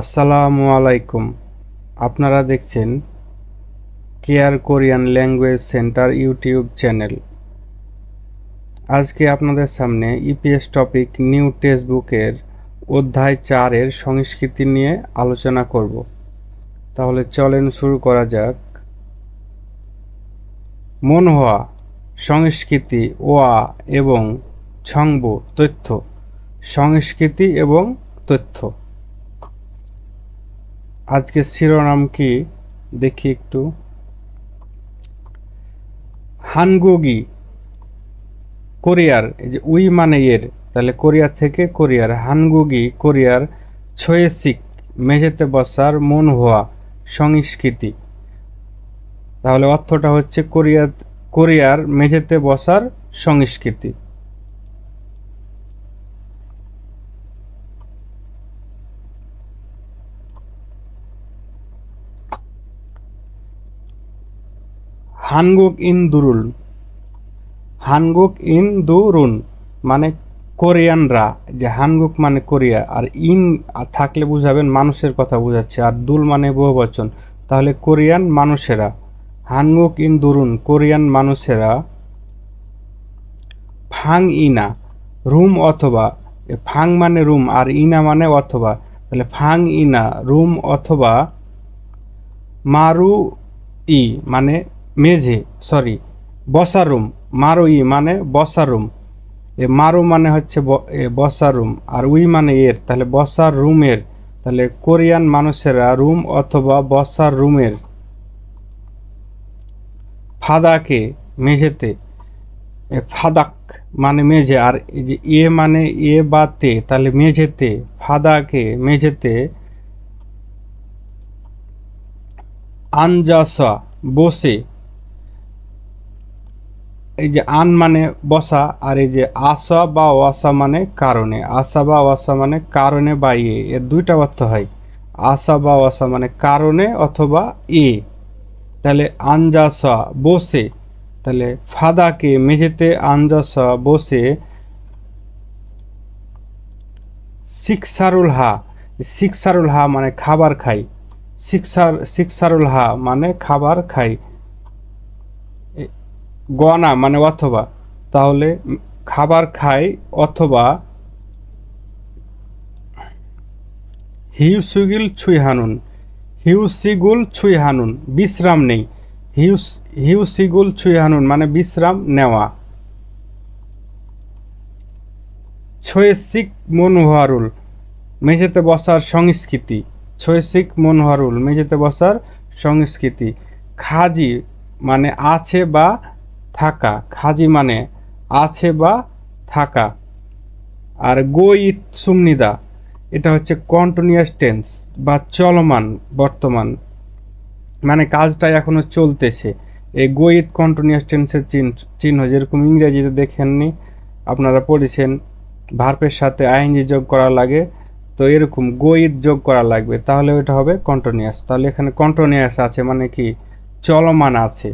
আসসালামু আলাইকুম। আপনারা দেখছেন care Korean language centre YouTube channel. আজকে আপনাদের সামনে ইপিএস টপিক নিউ টেক্সট বুকের অধ্যায় চারের সংস্কৃতি নিয়ে আলোচনা করব। তাহলে চলেন শুরু করা যাক। মনহোয়া সংস্কৃতি, ওয়া এবং ছংব, তথ্য। সংস্কৃতি এবং তথ্য। আজকের শিরোনাম কি? দেখি একটু। হানগুগি, কোরিয়ার, এই যে উই মানে এর, তাহলে কোরিয়া থেকে কোরিয়ার, হানগুগি, কোরিয়ার ছয়েসিক মেঝেতে বসার, মন হওয়া সংস্কৃতি। তাহলে অর্থটা হচ্ছে কোরিয়া, কোরিয়ার, মেঝেতে বসার, সংস্কৃতি। হানগুক ইন দুরুল। হানগুক ইন দুরুন মানে কোরিয়ানরা, যে হানগুক মানে কোরিয়া, আর ইন থাকলে বুঝাবেন মানুষের কথা বোঝাচ্ছে, আর দুল মানে বহু বহুবচন। তাহলে কোরিয়ান মানুষেরা, হানগুক ইন দুরুন, কোরিয়ান মানুষেরা ফাং ইনা, রুম অথবা ফাং মানে রুম, আর ইনা মানে অথবা। তাহলে ফাং ইনা, রুম অথবা মারু ই মানে মেঝে সরি বসার রুম ই মানে বসার রুম এ মারু মানে হচ্ছে বসার রুম আর উই মানে এর, তাহলে বসার রুমের, তাহলে কোরিয়ান মানুষেরা রুম অথবা বসার রুমের ফাদাকে মেঝেতে ফাদাক মানে মেঝে, আর যে এ মানে এ বা তে, তাহলে মেঝেতে, ফাদাকে মেঝেতে আনজাসা বসে এই যে আন মানে বসা আর এই যে আসা বা ওয়াসা মানে কারণে। আসা বা ওয়াসা মানে কারণে বা এ। এর দুইটা অর্থ হয়। আসা বা ওয়াসা মানে কারণে অথবা এ। তাহলে আনজাসা বসে। তাহলে ফাদাকে, মেঝেতে আনজাসা বসে। শিকসারুল হা। শিকসারুল হা মানে খাবার খাই শিকসার শিকসারুল হা মানে খাবার খাই গনা মানে অথবা। তাহলে খাবার খাই অথবা হিউসুগিল ছুই হানুন। হিউসিগুল ছুই হানুন, বিশ্রাম নেই। হিউস, হিউসিগুল ছুই হানুন মানে বিশ্রাম নেওয়া। ছয়েসিক মনোহারুল, মেঝেতে বসার সংস্কৃতি। ছয়েসিক মনোহারুল, মেঝেতে বসার সংস্কৃতি। খাজি মানে আছে বা থাকা খাজি মানে আছে বা থাকা। আর গো ইত সুমনিদা, এটা হচ্ছে কন্টিনিউয়াস টেন্স বা চলমান বর্তমান। মানে কাজটা এখনও চলতেছে। এই গো ইট কন্টিনিউয়াস টেন্সের চিহ্ন চিহ্ন যেরকম ইংরেজিতে দেখেননি, আপনারা পড়েছেন, ভার্পের সাথে আইনজি যোগ করা লাগে, তো এরকম গো ইট যোগ করা লাগবে, তাহলে ওইটা হবে কন্টিনিউয়াস তাহলে এখানে কন্টিনিউয়াস আছে মানে কি? চলমান আছে।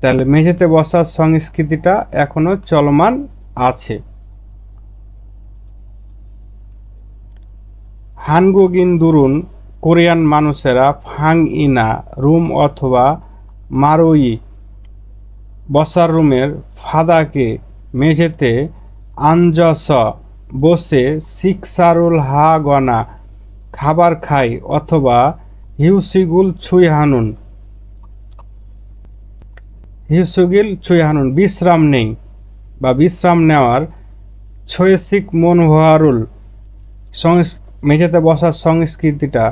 তাহলে মেঝেতে বসার সংস্কৃতিটা এখনও চলমান আছে। হানগুগিন দুরুন, কোরিয়ান মানুষেরা ফাং ইনা রুম অথবা মারুই বসার রুমের ফাদাকে মেঝেতে আঞ্জস বসে সিকসারুল হা গনা, খাবার খাই অথবা হিউসিগুল ছুই হানুন। হিউসুগিল ছুই হানুন বিশ্রাম নেই বা বিশ্রাম নেওয়ার ছয়েসিক মনোহারুল সংস মেঝেতে বসার সংস্কৃতিটা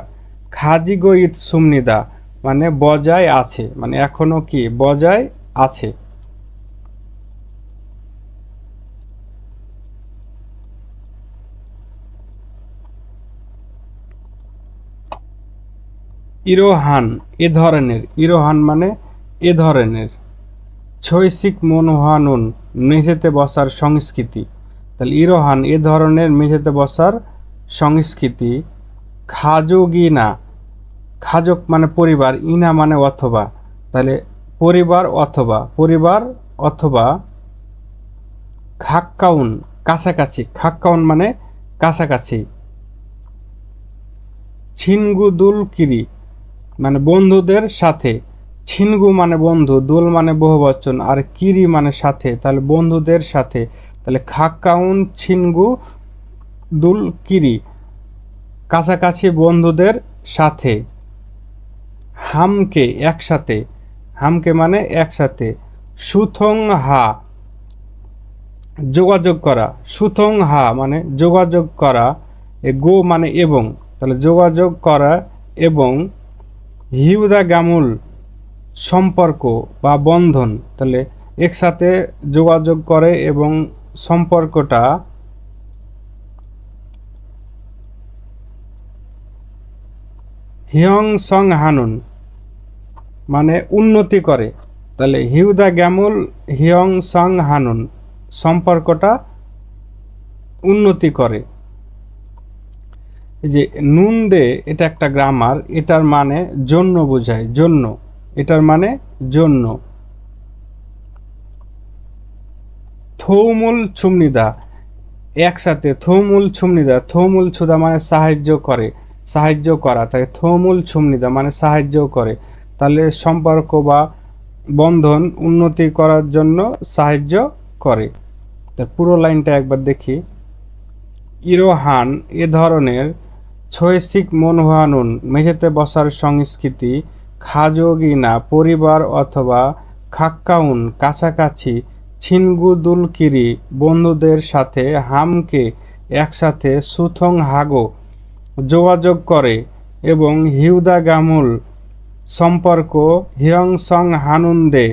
খাজিগো ইত সুমনিদা মানে বজায় আছে মানে এখনও কি বজায় আছে। ইরোহান, এ ধরনের, ইরোহান মানে এ ধরনের। ছৈসিক মনোহানুন, মেঝেতে বসার সংস্কৃতি। তাহলে ইরোহান, এ ধরনের মেঝেতে বসার সংস্কৃতি। খাজোগিনা, খাজক মানে পরিবার, ইনা মানে অথবা। তাহলে পরিবার অথবা পরিবার অথবা। খাক্কাউন, কাছাকাছি, খাক্কাউন মানে কাছাকাছি। ছিনগুদুল কিরি মানে বন্ধুদের সাথে। ছিনগু মানে বন্ধু, দুল মানে বহু বহুবচন আর কিরি মানে সাথে, তাহলে বন্ধুদের সাথে। তাহলে খাক্কাউন ছিনগু, দুল, কিরি। কাছাকাছি বন্ধুদের সাথে। হামকে একসাথে। হামকে মানে একসাথে। সুথং হা। যোগাযোগ করা। সুথং হা মানে যোগাযোগ করা। এ গো মানে এবং। তাহলে যোগাযোগ করা এবং হিউদা গামুল। সম্পর্ক বা বন্ধন, তাহলে একসাথে যোগাযোগ করে এবং সম্পর্কটা হিয়ং সং হানুন মানে উন্নতি করে। তাহলে হিউদা গ্যামুল হিয়ং সং হানুন সম্পর্কটা উন্নতি করে। যে নুন দে এটা একটা গ্রামার এটার মানে জন্য বোঝায়, জন্য। এটার মানে জন্য। থৌমুল ছুমনিদা, একসাথে থৌমুল ছুমনিদা, থৌমুল ছুদা মানে সাহায্য করে, সাহায্য করা। তাই থৌমুল ছুমনিদা মানে সাহায্য করে। তাহলে সম্পর্ক বা বন্ধন উন্নতি করার জন্য সাহায্য করে। তার পুরো লাইনটা একবার দেখি। ইরোহান, এ ধরনের ছয়সিক মনহানুন, মেঝেতে বসার সংস্কৃতি খাজোগিনা, পরিবার অথবা খাক্কাউন, কাছাকাছি ছিনগুদুলকিরি বন্ধুদের সাথে হামকে একসাথে সুথং হাগো যোগাযোগ করে এবং হিউদা গামুল সম্পর্ক হিয়ংসং হানুন্দে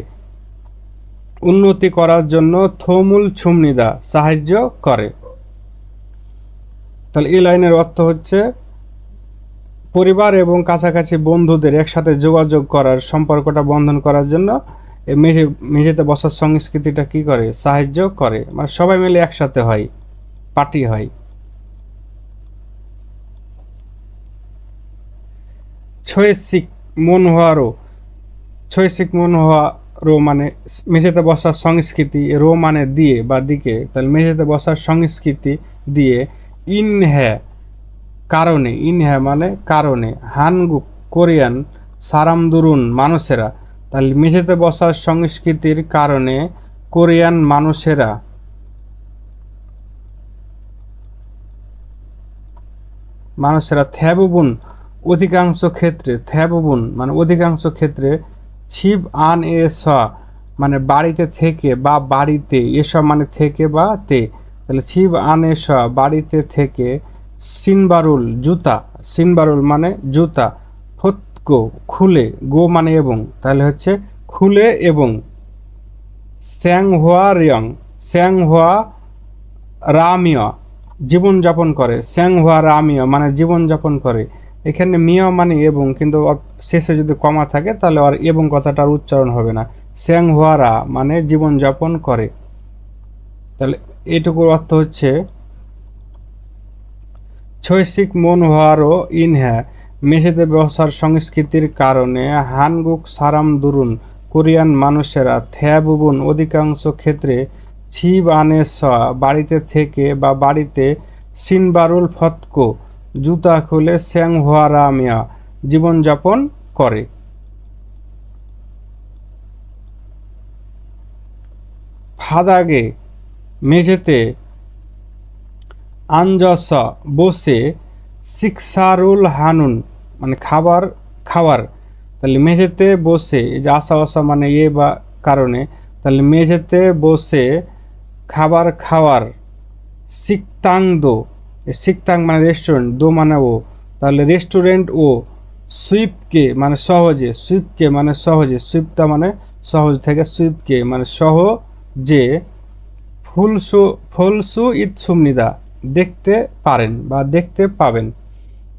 উন্নতি করার জন্য থমুল ছুমনিদা সাহায্য করে। তাহলে এই লাইনের অর্থ হচ্ছে পরিবার এবং কাছাকাছি বন্ধুদের একসাথে যোগাযোগ করার সম্পর্কটা বন্ধন করার জন্য মেঝে, মেঝেতে বসার সংস্কৃতিটা কি করে? সাহায্য করে। মানে সবাই মিলে একসাথে হয়, পার্টি হয়। ছয়সিক মন হওয়ারও ছয়সিক মন হওয়ারও মানে মেঝেতে বসার সংস্কৃতি রো মানে দিয়ে বা দিকে। তাহলে মেঝেতে বসার সংস্কৃতি দিয়ে ইন হ্যা কারণে ইন হ্যা মানে কারণে। হানগু, কোরিয়ান, সারামদুরুন মানুষেরা। তাহলে মেঝেতে বসার সংস্কৃতির কারণে কোরিয়ান মানুষেরা মানুষেরা থ্যাবুবুন অধিকাংশ ক্ষেত্রে, থ্যাবুবুন মানে অধিকাংশ ক্ষেত্রে ছিপ আন এ স মানে বাড়িতে থেকে বা বাড়িতে এসব মানে থেকে বা তে। তাহলে ছিপ আন এ স বাড়িতে থেকে সিনবারুল জুতা। সিনবারুল মানে জুতা। ফতকো, খুলে, গো মানে এবং। তাহলে হচ্ছে খুলে এবং। স্যাং হোয়া রিয়ং স্যাং হোয়া রামিয়া জীবনযাপন করে। স্যাং হোয়া রামিয়া মানে জীবনযাপন করে। এখানে মিয়া মানে এবং, কিন্তু শেষে যদি কমা থাকে, তাহলে আর এবং কথাটার উচ্চারণ হবে না। স্যাং হোয়ারা মানে জীবনযাপন করে। তাহলে এটুকুর অর্থ হচ্ছে ছৈশিক মন হওয়ারও ইন হ্যা মেঝেতে বসার সংস্কৃতির কারণে হানগুক সারাম দুরুন, কোরিয়ান মানুষেরা থ্যাবুবুন অধিকাংশ ক্ষেত্রে ছিব আনে স, বাড়িতে থেকে বা বাড়িতে সিনবারুল ফতকো, জুতা খুলে স্যাং হোয়ারামিয়া জীবনযাপন করে। ফাদাগে মেঝেতে আঞ্জস বসে শিক্ষারুল হানুন মানে খাবার খাওয়ার। তাহলে মেঝেতে বসে, এই যে আসা আসা মানে এ বা কারণে, তাহলে মেঝেতে বসে খাবার খাওয়ার সিকতাং দো সিকতাং মানে রেস্টুরেন্ট দো মানে ও। তাহলে রেস্টুরেন্ট ও, সুইপকে মানে সহজে, সুইপকে মানে সহজে, সুইপটা মানে সহজ থেকে সুইপকে মানে সহজে ফুলসু ফুলসু ঈদ সুমনিদা দেখতে পারেন বা দেখতে পাবেন।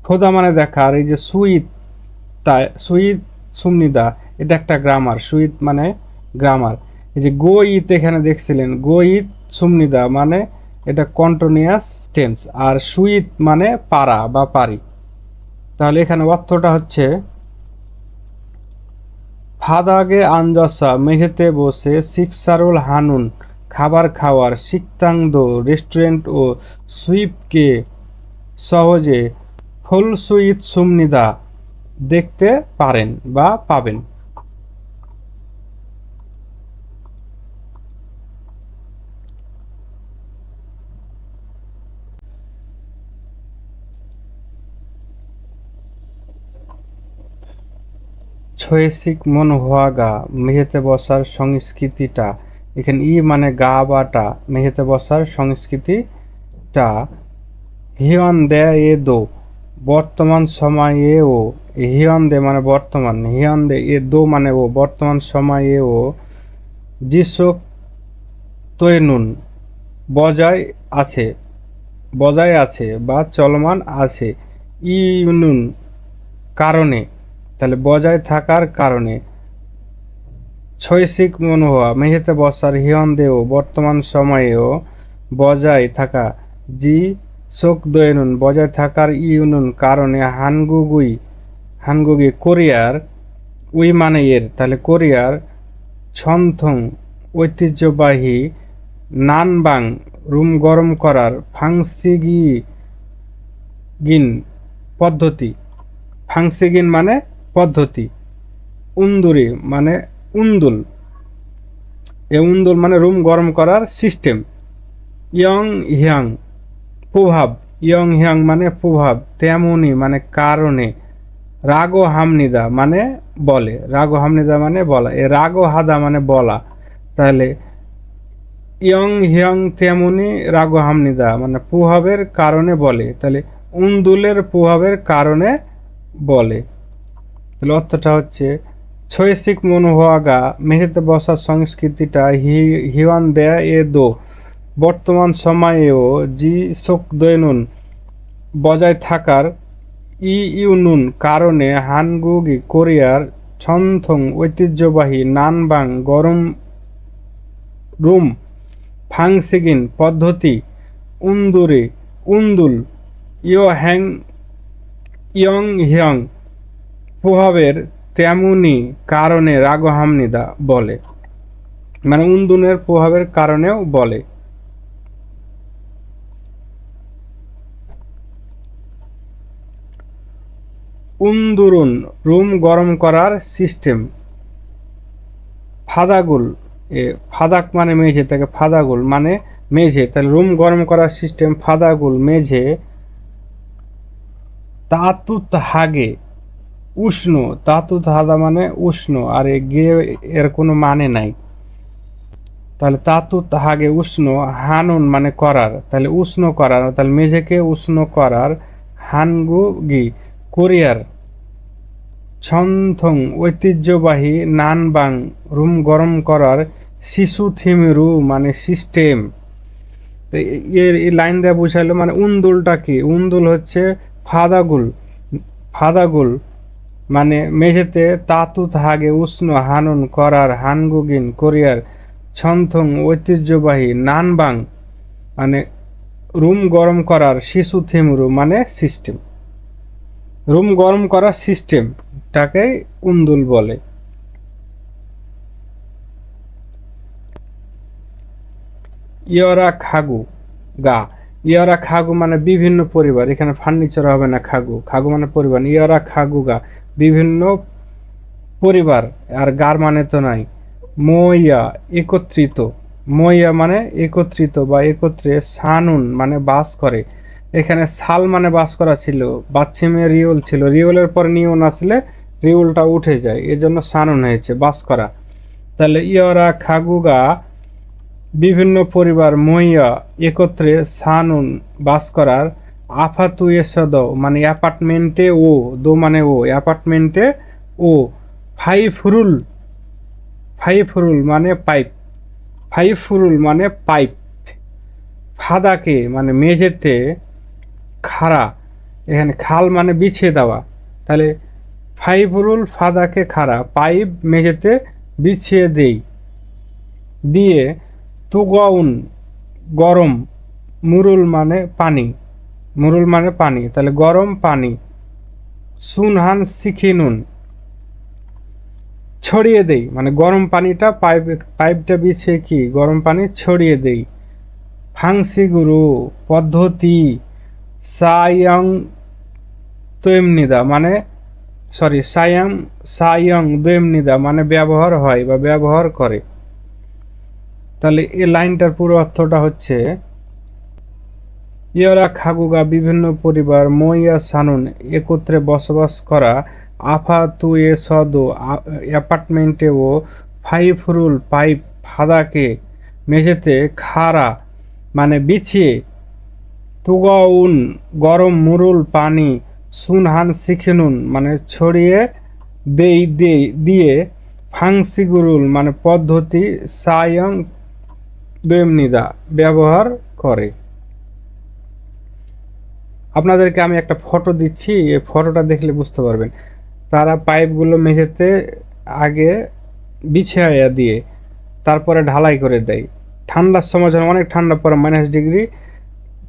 খোদা মানে দেখা, আর এই যে সুইত তা সুইত সুমনিদা এটা একটা গ্রামার সুইত মানে গ্রামার এই যে গো ইত এখানে দেখছিলেন গো ইত সুমনিদা মানে এটা কন্টিনিউয়াস টেন্স আর সুইত মানে পারা বা পারি। তাহলে এখানে অর্থটা হচ্ছে, ফাদাগে আঞ্জসা মেঝেতে বসে শিক্ষারুল হানুন খাবার খাওয়ার সিক্তাংদ রেস্টুরেন্ট ও সুইপকে সহজে ফুল সুইট সুমনিদা দেখতে পারেন বা পাবেন। ছয়েসিক মন মেঝেতে বসার সংস্কৃতিটা এখানে ই মানে গা বাটা মেঝেতে বসার সংস্কৃতিটা হিয়ন দে এ দো, বর্তমান সময়ে ও। হিয়ন দে মানে বর্তমান হিয়ন দে এ দো মানে ও, বর্তমান সময়ে ও। যিশোক তৈনুন, বজায় আছে বজায় আছে বা চলমান আছে। ইউনুন কারণে, তাহলে বজায় থাকার কারণে ছৈশিক মনোহা মেঝেতে বসার হিয়ন দেও, বর্তমান সময়েও বজায় থাকা। জি দয়নুন বজায় থাকার ইউনুন কারণে হানগুগুই, হানগুগি কোরিয়ার উই মানে এর তাহলে কোরিয়ার ছন্থং ঐতিহ্যবাহী নানবাং রুম গরম করার ফাংসিগি গিন পদ্ধতি। ফাংসিগিন মানে পদ্ধতি। উন্দুরি মানে উন্দুল। এ উন্দুল মানে রুম গরম করার সিস্টেম ইয়ং হিয়াং, প্রভাব। ইয়ং হিয়াং মানে প্রভাব তেমনই মানে কারণে। রাগো হামনিদা মানে বলে। রাগো হামনিদা মানে বলা। এ রাগো হাদা মানে বলা। তাহলে ইয়ং হিয়ং তেমনই রাগো হামনিদা মানে প্রভাবের কারণে বলে। তাহলে উন্দুলের প্রভাবের কারণে বলে। তাহলে অর্থটা হচ্ছে ছয়সিক মনোভাগা মেঝেতে বসার সংস্কৃতিটা হি, হিওয়ান দেয়া এ দো। বর্তমান সময়েও জি শোক দৈনুন বজায় থাকার ই ইউনুন কারণে হানগুগি কোরিয়ার ছন্থং ঐতিহ্যবাহী নানবাং গরম রুম, ফাংসিগিন পদ্ধতি, উন্দুরে উন্দুল ইয় হ্যাং ইয়ং হিয়ং প্রভাবের তেমনি কারণে রাগহামনিদা বলে। মানে উন্দুনের প্রভাবের কারণেও বলে। উন্দুরুন রুম গরম করার সিস্টেম। ফাদাগুল, এ ফাদাক মানে মেঝে, তাকে ফাদাগুল মানে মেঝে। তাহলে রুম গরম করার সিস্টেম ফাদাগুল, মেঝে। তাতুত হাগে। উষ্ণ তাতুত হাদা মানে উষ্ণ, আর গে এর কোনো মানে নাই। তাহলে তাতুত হাগে উষ্ণ, হানুন মানে করার। তাহলে উষ্ণ করার, তাহলে মেঝেকে উষ্ণ করার হানগু গি, কোরিয়ার ছন্থং ঐতিহ্যবাহী নানবাং রুম গরম করার শিশু থিমিরু মানে সিস্টেম। এর এই লাইন দেওয়া বুঝাইলো মানে উন্দুলটা কি? উন্দুল হচ্ছে ফাদাগুল। ফাদাগুল মানে মেঝেতে তাতুত হাগে উষ্ণ হানুন করার হানগুগিন কোরিয়ার ছন্থং ঐতিহ্যবাহী নানবাং মানে রুম গরম করার শিশু থিমরু মানে সিস্টেম। রুম গরম করার সিস্টেমটাকেই উন্দুল বলে। ইয়রা খাগু গা। ইয়রা খাগু মানে বিভিন্ন পরিবার, এখানে ফার্নিচার হবে না খাগু। খাগু মানে পরিবার ইয়রা খাগু গা। বিভিন্ন পরিবার, আর গার মানে তো নাই। মইয়া একত্রিত। মইয়া মানে একত্রিত বা একত্রে সানুন মানে বাস করে। এখানে সাল মানে বাস করা ছিল বাচ্চিমে রিওল ছিল। রিওলের পর নিয়ন আসলে রিওলটা উঠে যায়, এজন্য সানুন হয়েছে, বাস করা। তাহলে ইয়রা, খাগুগা, বিভিন্ন পরিবার মইয়া একত্রে সানুন বাস করার আফাতু এসদ মানে অ্যাপার্টমেন্টে ও, দো মানে ও, অ্যাপার্টমেন্টে ও, ফাইফরুল ফাইফরুল মানে পাইপ, ফাইফরুল মানে পাইপ, ফাদাকে মানে মেঝেতে খাড়া, এখানে খাল মানে বিছিয়ে দেওয়া, তাহলে ফাইফরুল ফাদাকে খাড়া, পাইপ মেঝেতে বিছিয়ে দেই, দিয়ে তুগাউন, গরম, মুরুল মানে পানি। মুরুল মানে পানি। তাহলে গরম পানি। সুনহান শিখিনুন ছড়িয়ে দেই। মানে গরম পানিটা পাইপ, পাইপটা বিছিয়ে কি? গরম পানি ছড়িয়ে দেই। ফাংসি গুরু, পদ্ধতি, সায়ং তৈমনিদা। মানে সরি সায়াং, সায়ং দৈমনিদা মানে ব্যবহার হয় বা ব্যবহার করে। তাহলে এই লাইনটার পুরো অর্থটা হচ্ছে ইয়রা, খাগুগা, বিভিন্ন পরিবার, মইয়া, সানুন একত্রে বসবাস করা আফা তু এ সদ অ্যাপার্টমেন্টে ও ফাইভ রুল পাইপ ফাদাকে মেঝেতে খাড়া মানে বিছিয়ে, তুগাউন, গরম মুরুল পানি, সুনহান শিখিনুন মানে ছড়িয়ে দেই দেই, দিয়ে ফাংসিগুরুল মানে পদ্ধতি সায়ং দৈমনিদা ব্যবহার করে। আপনাদেরকে আমি একটা ফটো দিচ্ছি এই ফটোটা দেখলে বুঝতে পারবেন। তারা পাইপগুলো মেঝেতে আগে বিছাইয়া দিয়ে তারপরে ঢালাই করে দেয়। ঠান্ডার সময় যখন অনেক ঠান্ডা পড়ে মাইনাস ডিগ্রি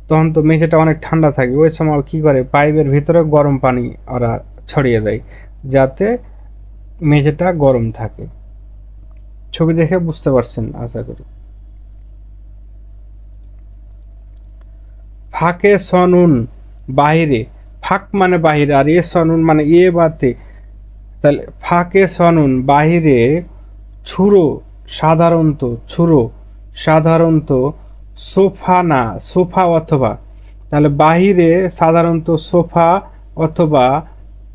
তখন তো মেঝেটা অনেক ঠান্ডা থাকে। ওই সময় কি করে? পাইপের ভিতরে গরম পানি ওরা ছড়িয়ে দেয়, যাতে মেঝেটা গরম থাকে। ছবি দেখে বুঝতে পারছেন, আশা করি। ফাঁকে সনুন। বাহিরে। ফাঁক মানে বাহিরে, আর এ সনুন মানে এ বাতে। তাহলে ফাঁকে সনুন, বাহিরে ছুরো সাধারণত ছুরো সাধারণত সোফা না, সোফা অথবা। তাহলে বাহিরে সাধারণত সোফা অথবা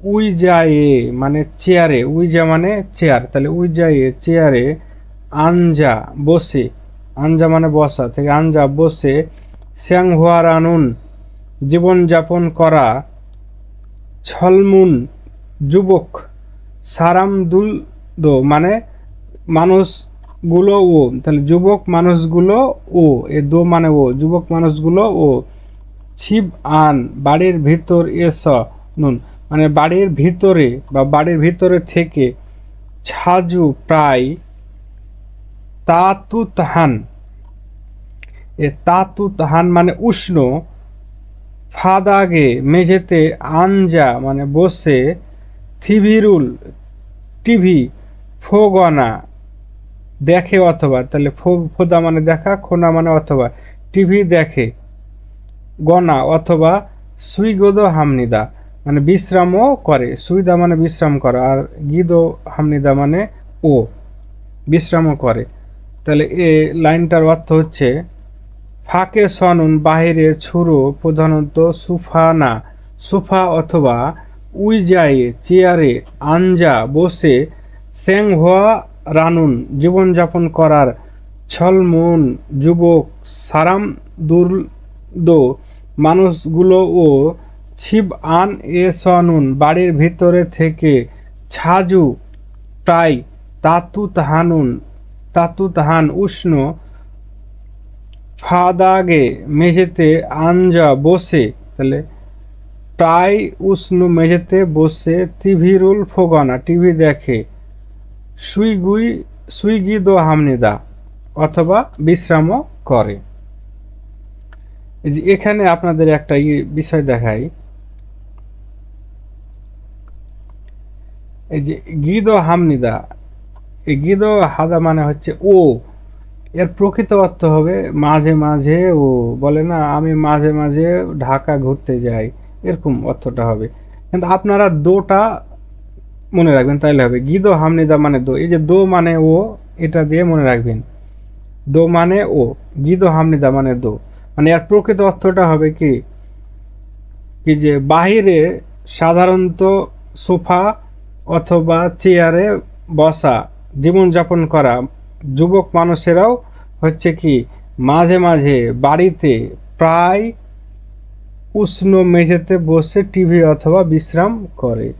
উইজায়ে মানে চেয়ারে, উইজা মানে চেয়ার। তাহলে উইজায়ে, চেয়ারে আঞ্জা বসে, আঞ্জা মানে বসা। থেকে আঞ্জা বসে শ্যাং হোয়ার আনুন জীবনযাপন করা ছলমুন যুবক সারামদুল দো মানে মানুষগুলো ও, তাহলে যুবক মানুষগুলো ও, এ দো মানে ও, যুবক মানুষগুলো ও, ছিপ আন, বাড়ির ভিতর এস, নুন মানে বাড়ির ভিতরে বা বাড়ির ভিতরে থেকে ছাজু প্রায় তাতুতহান এ তাতুতহান মানে উষ্ণ ফাদাগে মেঝেতে আঞ্জা মানে বসে থিভিরুল টিভি ফোগনা দেখে অথবা, তাহলে ফো, ফোদা মানে দেখা, খোনা মানে অথবা, টিভি দেখে গনা অথবা সুইগোদ হামনিদা মানে বিশ্রামও করে। সুইদা মানে বিশ্রাম করা আর গিদো হামনিদা মানে ও, বিশ্রামও করে। তাহলে এ লাইনটার অর্থ হচ্ছে ফাঁকে সনুন বাহিরে ছুরো, প্রধানত সুফা না সুফা অথবা উইজায়ে চেয়ারে আঞ্জা বসে স্যাং হওয়া রানুন জীবনযাপন করার ছলমন যুবক সারাম দুর্দ মানুষগুলো ও ছিব আন এ সনুন বাড়ির ভিতরে থেকে ছাজু প্রায় তাতুত হানুন, তাতুত হান উষ্ণ ফাদাগে মেঝেতে আঞ্জা বসে, তাহলে প্রায় উষ্ণ মেঝেতে বসে টিভিরুল ফোগানা টিভি দেখে সুইগুই সুইগি দো হামনিদা অথবা বিশ্রামও করে। এখানে আপনাদের একটা বিষয় দেখাই। এই যে গিদ হামনিদা, এই গিদ হাদা মানে হচ্ছে ও। এর প্রকৃত অর্থ হবে মাঝে মাঝে ও বলে না, আমি মাঝে মাঝে ঢাকা ঘুরতে যাই, এরকম অর্থটা হবে। কিন্তু আপনারা দোটা মনে রাখবেন, তাইলে হবে। গিদো হামনিদা মানে দো। এই যে দো মানে ও, এটা দিয়ে মনে রাখবেন। দো মানে ও, গিদো হামনিদা মানে দো। মানে এর প্রকৃত অর্থটা হবে কি? কি যে বাহিরে সাধারণত সোফা অথবা চেয়ারে বসা, জীবনযাপন করা যুবক মানুষেরাও হচ্ছে কি মাঝে মাঝে বাড়িতে প্রায় উষ্ণ মেঝেতে বসে টিভি অথবা বিশ্রাম করে।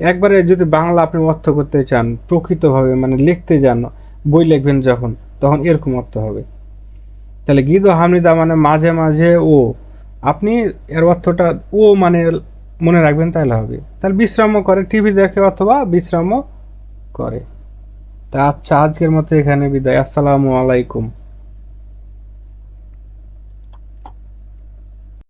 একবারে যদি বাংলা আপনি অর্থ করতে চান, প্রকৃতভাবে মানে লিখতে যান, বই লিখবেন যখন, তখন এরকম অর্থ হবে। তাহলে গীত হামিদা মানে মাঝে মাঝে ও, আপনি এর অর্থটা ও মানে মনে রাখবেন তাহলে হবে। তাহলে বিশ্রামও করে, টিভি দেখে অথবা বিশ্রামও করে। তা আচ্ছা আজকের মতো এখানে বিদায়। আসসালামু আলাইকুম।